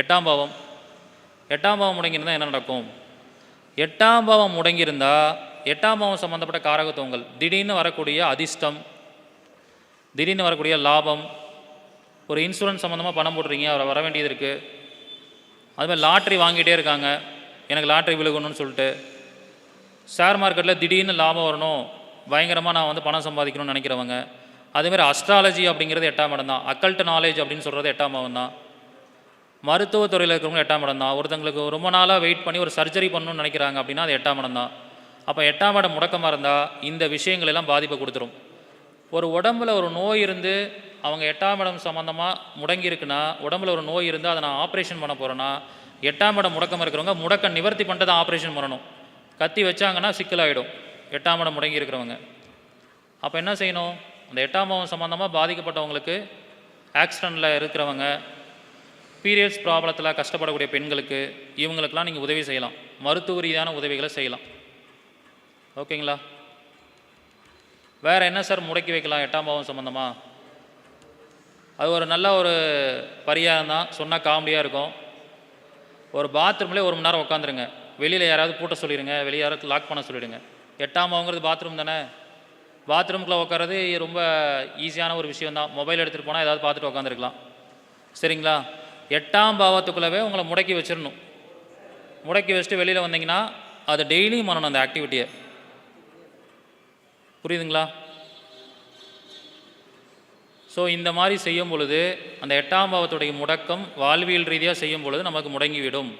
எட்டாம் பாவம். எட்டாம் பாவம் முடங்கியிருந்தால் என்ன நடக்கும்? எட்டாம் பாவம் முடங்கியிருந்தால் எட்டாம் பாவம் சம்மந்தப்பட்ட காரகத்துவங்கள் திடீர்னு வரக்கூடிய அதிர்ஷ்டம் திடீர்னு வரக்கூடிய லாபம் ஒரு இன்சூரன்ஸ் சம்மந்தமாக பணம் போடுறீங்க அவரை வர வேண்டியது இருக்குது அதுமாதிரி லாட்ரி வாங்கிட்டே இருக்காங்க. எனக்கு லாட்ரி விழுகணும்னு சொல்லிட்டு. ஷேர் மார்க்கெட்டில் திடீர்னு லாபம் வரணும். பயங்கரமாக நான் வந்து பணம் சம்பாதிக்கணும்னு நினைக்கிறவங்க. அதேமாதிரி அஸ்ட்ராலஜி அப்படிங்கிறது எட்டாம் இடம் தான். அக்கல்ட் நாலேஜ் அப்படின்னு சொல்கிறது எட்டாம் இடம் தான். மருத்துவத்துறையில் இருக்கிறவங்க எட்டாம் இடம் தான். ஒருத்தங்களுக்கு ரொம்ப நாளாக வெயிட் பண்ணி ஒரு சர்ஜரி பண்ணணும்னு நினைக்கிறாங்க அப்படின்னா அது எட்டாம் இடம் தான். அப்போ எட்டாம் இடம் முடக்கமாக இருந்தால் இந்த விஷயங்கள் எல்லாம் பாதிப்பை கொடுத்துரும். ஒரு உடம்புல ஒரு நோய் இருந்து அவங்க எட்டாம் இடம் சம்மந்தமாக முடங்கி இருக்குன்னா உடம்புல ஒரு நோய் இருந்து அதை நான் ஆப்ரேஷன் பண்ண போகிறேன்னா எட்டாம் இடம் முடக்கம் இருக்கிறவங்க முடக்க நிவர்த்தி பண்ணிட்டு தான் ஆப்ரேஷன் பண்ணணும். கத்தி வச்சாங்கன்னா சிக்கலாகிடும் எட்டாம் இடம் முடங்கி இருக்கிறவங்க. அப்போ என்ன செய்யணும்? அந்த எட்டாம் இடம் சம்மந்தமாக பாதிக்கப்பட்டவங்களுக்கு ஆக்சிடெண்ட்டில் இருக்கிறவங்க பீரியட்ஸ் ப்ராப்ளத்தில் கஷ்டப்படக்கூடிய பெண்களுக்கு இவங்களுக்கெல்லாம் நீங்கள் உதவி செய்யலாம். மருத்துவ ரீதியான உதவிகளை செய்யலாம். ஓகேங்களா? வேறு என்ன சார் முடக்கி வைக்கலாம் எட்டாம் பாவம் சம்மந்தமாக அது ஒரு நல்ல ஒரு பரிகாரம் தான். சொன்னால் காமெடியாக இருக்கும். ஒரு பாத்ரூம்லேயே ஒரு மணி நேரம் உட்காந்துருங்க வெளியில் யாராவது பூட்ட சொல்லிடுங்க வெளியே யாராவது லாக் பண்ண சொல்லிடுங்க. எட்டாம் பாவங்கிறது பாத்ரூம் தானே? பாத்ரூம்குள்ளே உட்காறது ரொம்ப ஈஸியான ஒரு விஷயம் தான். மொபைல் எடுத்துகிட்டு போனால் ஏதாவது பார்த்துட்டு உட்காந்துருக்கலாம் சரிங்களா? எட்டாம் பாவத்துக்குள்ளவே உங்களை முடக்கி வச்சிடணும் முடக்கி வச்சுட்டு வெளியில் வந்தீங்கன்னா அதை டெய்லியும் பண்ணணும் அந்த ஆக்டிவிட்டியை புரியுதுங்களா? ஸோ இந்த மாதிரி செய்யும் பொழுது அந்த எட்டாம் பாவத்துடைய முடக்கம் வாழ்வியல் ரீதியாக செய்யும் பொழுது நமக்கு முடங்கிவிடும்.